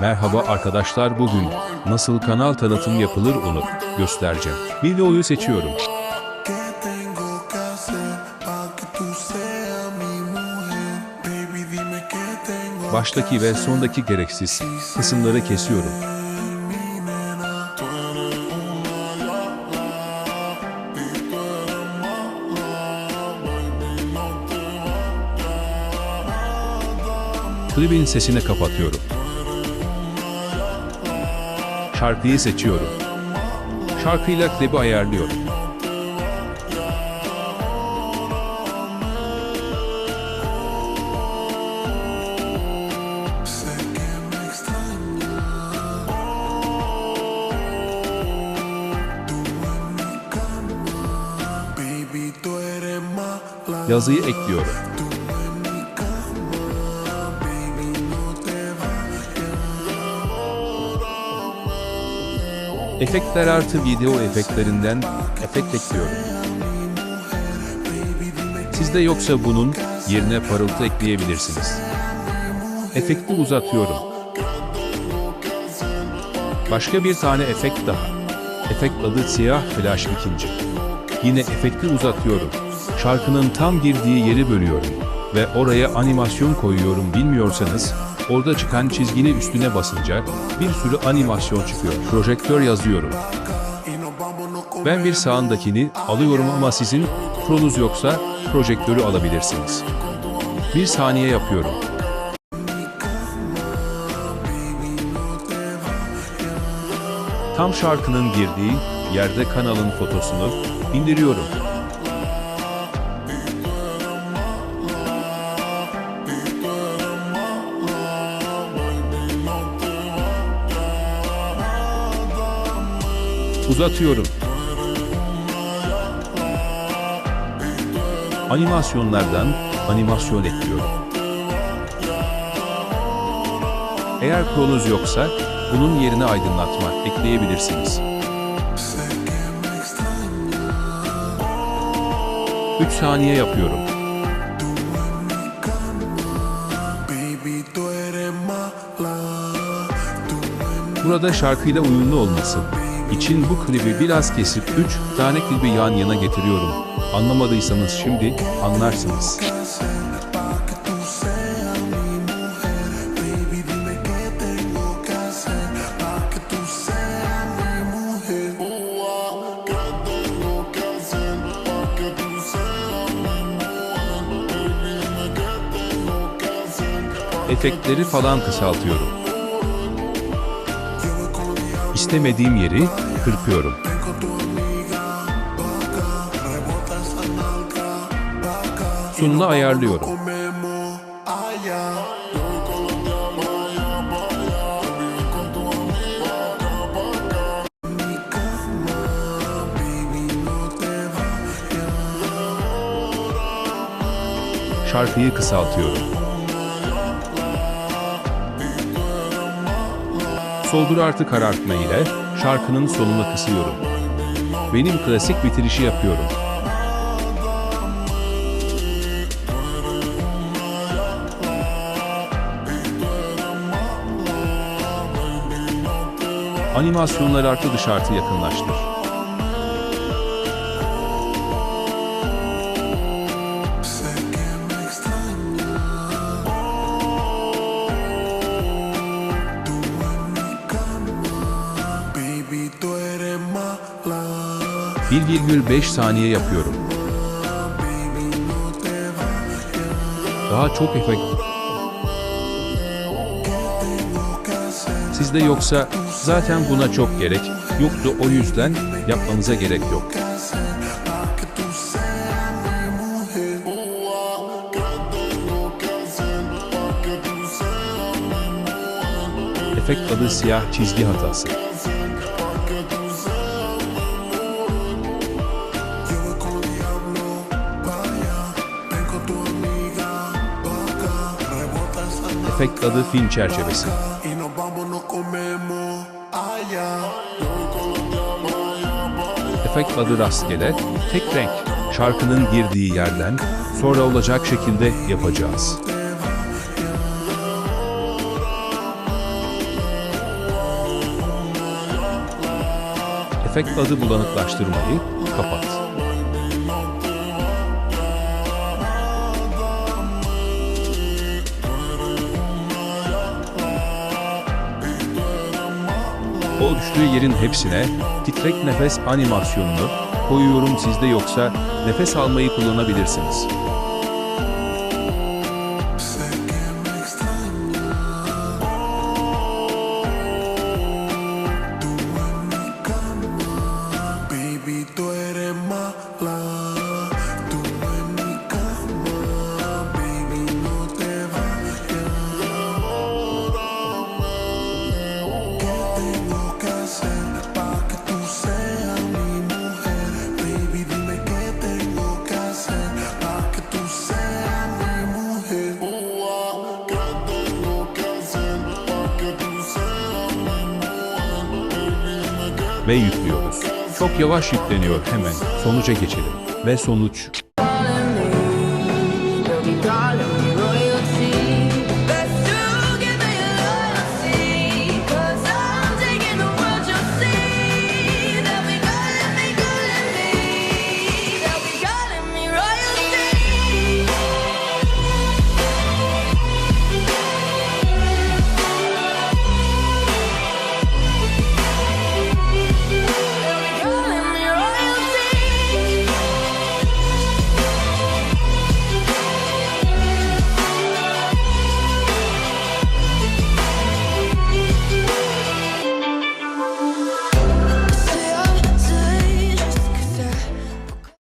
Merhaba arkadaşlar bugün nasıl kanal tanıtım yapılır onu göstereceğim. Videoyu seçiyorum. Baştaki ve sondaki gereksiz kısımları kesiyorum. mi nena. Tú Şarkıyı seçiyorum. Şarkıyla klibi ayarlıyorum. sé que Efektler artı video efektlerinden efekt ekliyorum. Sizde yoksa bunun yerine parıltı ekleyebilirsiniz. Efekti uzatıyorum. Başka bir tane efekt daha. Efekt adı siyah flash ikinci. Yine efekti uzatıyorum. Şarkının tam girdiği yeri bölüyorum. Ve oraya animasyon koyuyorum bilmiyorsanız, orada çıkan çizginin üstüne basınca bir sürü animasyon çıkıyor. Projektör yazıyorum. Ben bir sağındakini alıyorum ama sizin pronuz yoksa projektörü alabilirsiniz. Bir saniye yapıyorum. Tam şarkının girdiği yerde kanalın fotosunu indiriyorum. Uzatıyorum. Animasyonlardan animasyon ekliyorum. Eğer pronuz yoksa bunun yerine aydınlatma ekleyebilirsiniz. Sé que me extraña. 3 saniye yapıyorum. Burada şarkıyla uyumlu olması için bu klibi biraz kesip 3 tane klibi yan yana getiriyorum. Anlamadıysanız şimdi anlarsınız. Efektleri falan kısaltıyorum. Vaca. Y Sonunu nos ayarlıyorum. comemos allá. Soldur artı karartma ile şarkının sonuna kısıyorum. Benim klasik bitirişi yapıyorum. Animasyonları artı dışarıda yakınlaştır. 1,5 saniye yapıyorum. Daha çok efekt Sizde yoksa zaten buna çok gerek yoktu o yüzden yapmanıza gerek yok. Efekt adı siyah çizgi hatası. Perfect adı film çerçevesi. Efekt adı rastgele, tek renk, şarkının girdiği yerden, sonra olacak şekilde yapacağız. Efekt adı bulanıklaştırmayı kapat. o düştüğü yerin hepsine titrek nefes animasyonunu koyuyorum sizde yoksa nefes almayı kullanabilirsiniz. baby, ve yüklüyoruz. Çok yavaş yükleniyor hemen. Sonuca geçelim. Ve sonuç